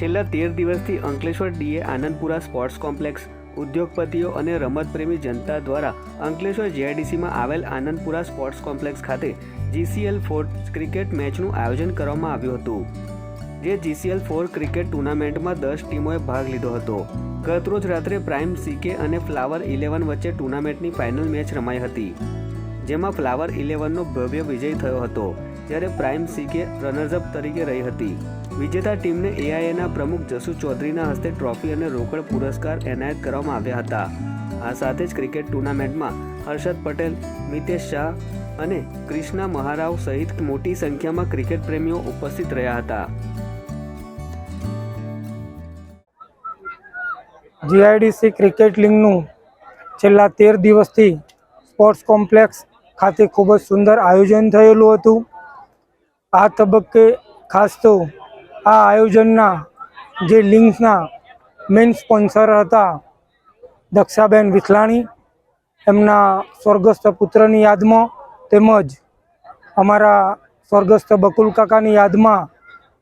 છેલ્લા તેર દિવસથી Ankleshwar DA Anandpura sports complex, ઉદ્યોગપતિઓ અને રમતપ્રેમી જનતા દ્વારા અંકલેશ્વર જેઆઈડીસીમાં આવેલ આનંદપુરા સ્પોર્ટ્સ કોમ્પ્લેક્સ ખાતે જીસીએલ ફોર ક્રિકેટ મેચનું આયોજન કરવામાં આવ્યું હતું, જે જીસીએલ ફોર ક્રિકેટ ટુર્નામેન્ટમાં દસ ટીમોએ ભાગ લીધો હતો. ગતરોજ રાત્રે પ્રાઇમ સીકે અને ફ્લાવર ઇલેવન વચ્ચે ટુર્નામેન્ટની ફાઇનલ મેચ રમાઈ હતી, જેમાં ફ્લાવર ઇલેવનનો ભવ્ય વિજય થયો હતો, જ્યારે પ્રાઇમ સીકે રનર્સઅપ તરીકે રહી હતી. વિજેતા ટીમને એઆઈએના પ્રમુખ જસુ ચૌધરીના હસ્તે ટ્રોફી અને રોકડ પુરસ્કાર એનાયત કરવામાં આવ્યા હતા. આ સાથે જ ક્રિકેટ ટુર્નામેન્ટમાં હર્ષદ પટેલ, મિતેશ શાહ અને ક્રિષ્ના મહારાવ સહિત મોટી સંખ્યામાં ક્રિકેટ પ્રેમીઓ ઉપસ્થિત રહ્યા હતા. જીઆઈડીસી ક્રિકેટ લીગનું છેલ્લા તેર દિવસથી સ્પોર્ટ્સ કોમ્પ્લેક્સ ખાતે ખૂબ જ સુંદર આયોજન થયેલું હતું. આ તબક્કે ખાસ તો આ આયોજનના જે લિંક્સના મેઇન સ્પોન્સર હતા દક્ષાબેન વિથલાણી, એમના સ્વર્ગસ્થ પુત્રની યાદમાં તેમજ અમારા સ્વર્ગસ્થ બકુલ કાકાની યાદમાં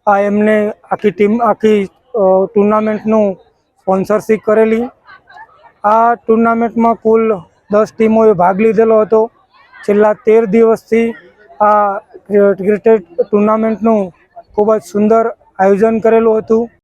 આ એમને આખી ટીમ આખી ટુર્નામેન્ટનું સ્પોન્સરશિપ કરેલી. આ ટુર્નામેન્ટમાં કુલ દસ ટીમોએ ભાગ લીધેલો હતો. છેલ્લા તેર દિવસથી આ ક્રિકેટ ટુર્નામેન્ટનું ખૂબ જ સુંદર આયોજન કરેલું હતું.